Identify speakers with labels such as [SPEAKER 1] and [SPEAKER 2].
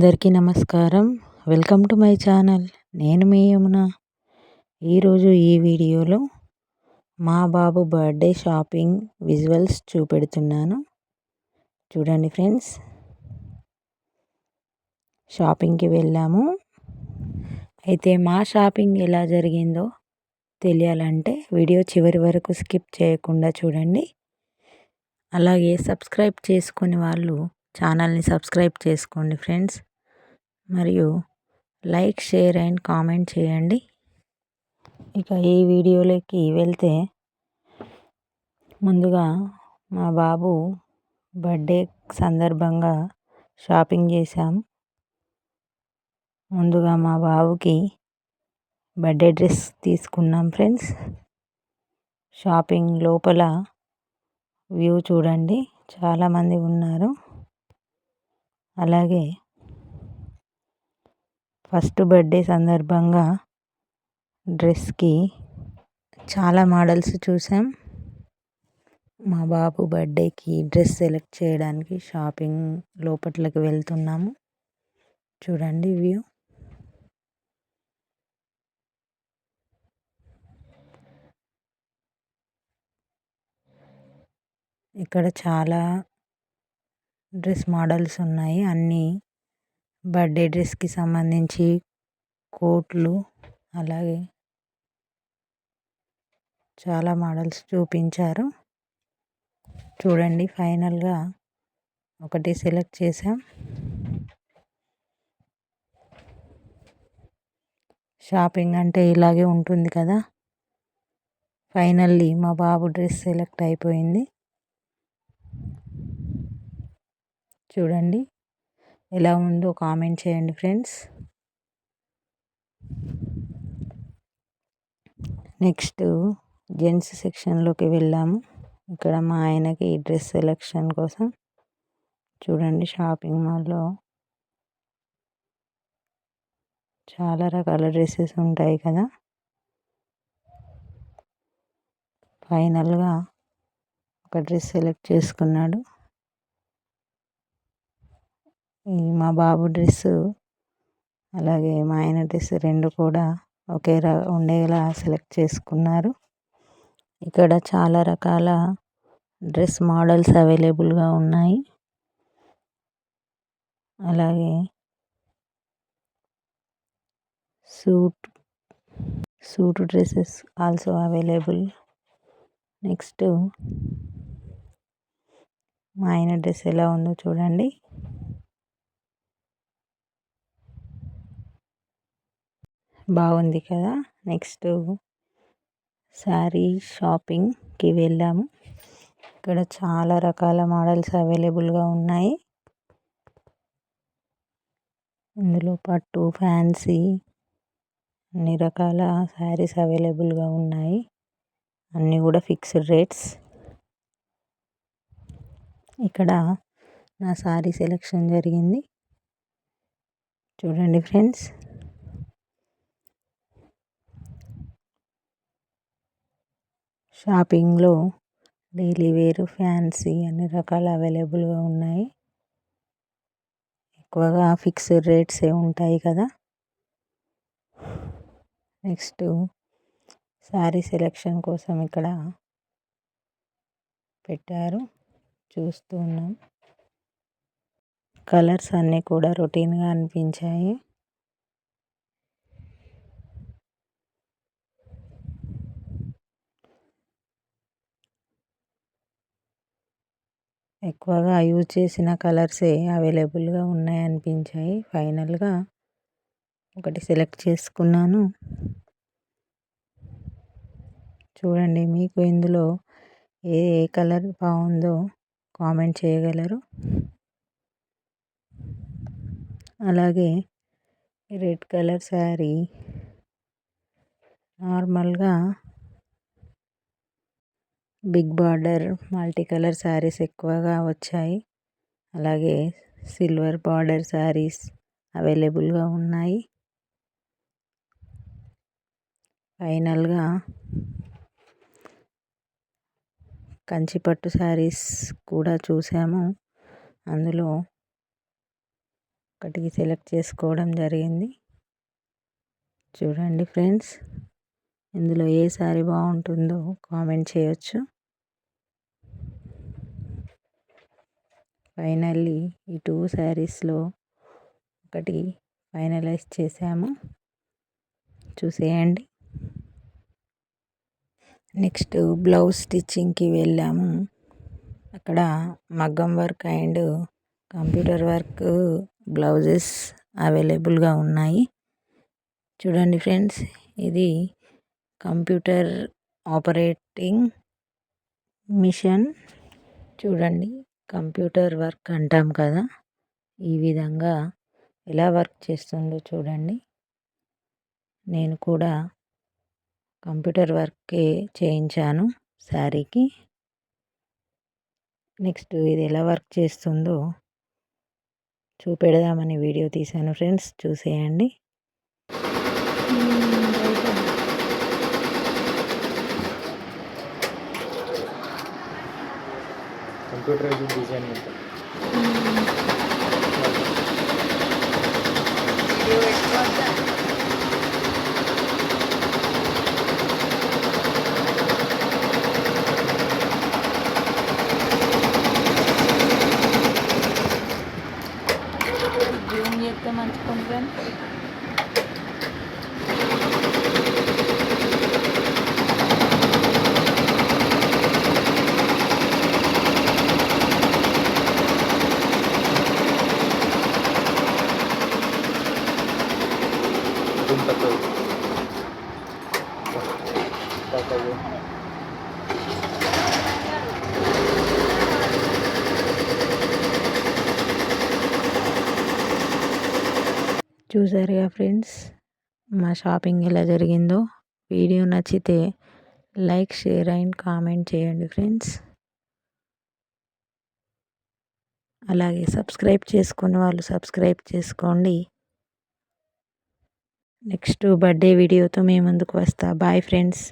[SPEAKER 1] అందరికీ నమస్కారం. Welcome to my channel. నేను మీ యమున. ఈరోజు ఈ వీడియోలో మా బాబు బర్త్డే షాపింగ్ విజువల్స్ చూపెడుతున్నాను. చూడండి ఫ్రెండ్స్. షాపింగ్కి వెళ్ళాము. అయితే మా షాపింగ్ ఎలా జరిగిందో తెలియాలంటే వీడియో చివరి వరకు స్కిప్ చేయకుండా చూడండి. అలాగే సబ్స్క్రైబ్ చేసుకుని వాళ్ళు ఛానల్ని సబ్స్క్రైబ్ చేసుకోండి ఫ్రెండ్స్. మరియు లైక్ షేర్ అండ్ కామెంట్ చేయండి. ఇక ఈ వీడియోలోకి వెళ్తే ముందుగా మా బాబు బర్త్డే సందర్భంగా షాపింగ్ చేశాం. ముందుగా మా బాబుకి బర్త్డే డ్రెస్ తీసుకున్నాం ఫ్రెండ్స్. షాపింగ్ లోపల వ్యూ చూడండి. చాలామంది ఉన్నారు. అలాగే ఫస్ట్ బర్త్డే సందర్భంగా డ్రెస్కి చాలా మోడల్స్ చూసాం. మా బాబు బర్త్డేకి డ్రెస్ సెలెక్ట్ చేయడానికి షాపింగ్ లోపట్లకి వెళ్తున్నాము. చూడండి వ్యూ. ఇక్కడ చాలా డ్రెస్ మోడల్స్ ఉన్నాయి. అన్నీ బర్త్డే డ్రెస్కి సంబంధించి కోట్లు అలాగే చాలా మోడల్స్ చూపించారు. చూడండి ఫైనల్గా ఒకటి సెలెక్ట్ చేసాం షాపింగ్ అంటే ఇలాగే ఉంటుంది కదా! ఫైనల్లీ మా బాబు డ్రెస్ సెలెక్ట్ అయిపోయింది. చూడండి ఎలా ఉందో కామెంట్ చేయండి ఫ్రెండ్స్. నెక్స్ట్ జెంట్స్ సెక్షన్లోకి వెళ్ళాము. ఇక్కడ మా ఆయనకి డ్రెస్ సెలెక్షన్ కోసం చూడండి షాపింగ్ మాల్లో చాలా రకాల డ్రెస్సెస్ ఉంటాయి కదా. ఫైనల్గా ఒక డ్రెస్ సెలెక్ట్ చేసుకున్నాడు. మా బాబు డ్రెస్సు అలాగే మా ఆయన డ్రెస్ రెండు కూడా ఒకే ఉండేలా సెలెక్ట్ చేసుకున్నారు. ఇక్కడ చాలా రకాల డ్రెస్ మోడల్స్ అవైలబుల్గా ఉన్నాయి. అలాగే suit suit dresses also available. Next మా ఆయన డ్రెస్ ఎలా ఉందో చూడండి. బాగుంది కదా. నెక్స్ట్ శారీ షాపింగ్కి వెళ్ళాము. ఇక్కడ చాలా రకాల మోడల్స్ అవైలబుల్గా ఉన్నాయి. ఇందులో పట్టు ఫ్యాన్సీ అన్ని రకాల శారీస్ అవైలబుల్గా ఉన్నాయి. అన్నీ కూడా ఫిక్స్డ్ రేట్స్. ఇక్కడ నా శారీ సెలెక్షన్ జరిగింది. చూడండి ఫ్రెండ్స్. షాపింగ్లో డైలీ వేరు ఫ్యాన్సీ అన్ని రకాలు అవైలబుల్గా ఉన్నాయి. ఎక్కువగా ఫిక్స్డ్ రేట్సే ఉంటాయి కదా. నెక్స్ట్ శారీ సెలెక్షన్ కోసం ఇక్కడ పెట్టారు. చూస్తూ ఉన్నాం. కలర్స్ అన్నీ కూడా రొటీన్గా అనిపించాయి. ఎక్కువగా యూజ్ చేసిన కలర్సే అవైలబుల్గా ఉన్నాయి అనిపించాయి ఫైనల్గా ఒకటి సెలెక్ట్ చేసుకున్నాను. చూడండి మీకు ఇందులో ఏ ఏ కలర్ బాగుందో కామెంట్ చేయగలరు. అలాగే రెడ్ కలర్ శారీ నార్మల్గా big border multi colour saris ఎక్కువగా వచ్చాయి. అలాగే సిల్వర్ బార్డర్ శారీస్ అవైలబుల్గా ఉన్నాయి. ఫైనల్గా కంచిపట్టు శారీస్ కూడా చూసాము. అందులో ఒకటి సెలెక్ట్ చేసుకోవడం జరిగింది. చూడండి ఫ్రెండ్స్. ఇందులో ఏ శారీ బాగుంటుందో కామెంట్ చేయొచ్చు. ఫైనల్లీ ఈ టూ శారీస్లో ఒకటి ఫైనలైజ్ చేసాము చూసేయండి. నెక్స్ట్ బ్లౌజ్ స్టిచ్చింగ్కి వెళ్ళాము. అక్కడ మగ్గం work and computer work blouses అవైలబుల్గా ఉన్నాయి. చూడండి ఫ్రెండ్స్ ఇది కంప్యూటర్ ఆపరేటింగ్ మిషన్. చూడండి కంప్యూటర్ వర్క్ అంటాం కదా ఈ విధంగా ఎలా వర్క్ చేస్తుందో చూడండి. నేను కూడా కంప్యూటర్ వర్కే చేయించాను శారీకి. నెక్స్ట్ ఇది ఎలా వర్క్ చేస్తుందో చూపెడదామని వీడియో తీశాను ఫ్రెండ్స్ చూసేయండి.
[SPEAKER 2] कंप्यूटर डिज़ाइन
[SPEAKER 1] చూసారుగా ఫ్రెండ్స్? మా షాపింగ్ ఎలా జరిగిందో? వీడియో నచ్చితే లైక్ షేర్ అండ్ కామెంట్ చేయండి ఫ్రెండ్స్. అలాగే సబ్స్క్రైబ్ చేసుకుని వాళ్ళు సబ్స్క్రైబ్ చేసుకోండి. నెక్స్ట్ బర్త్డే వీడియోతో మేము ముందుకు వస్తా. Bye friends.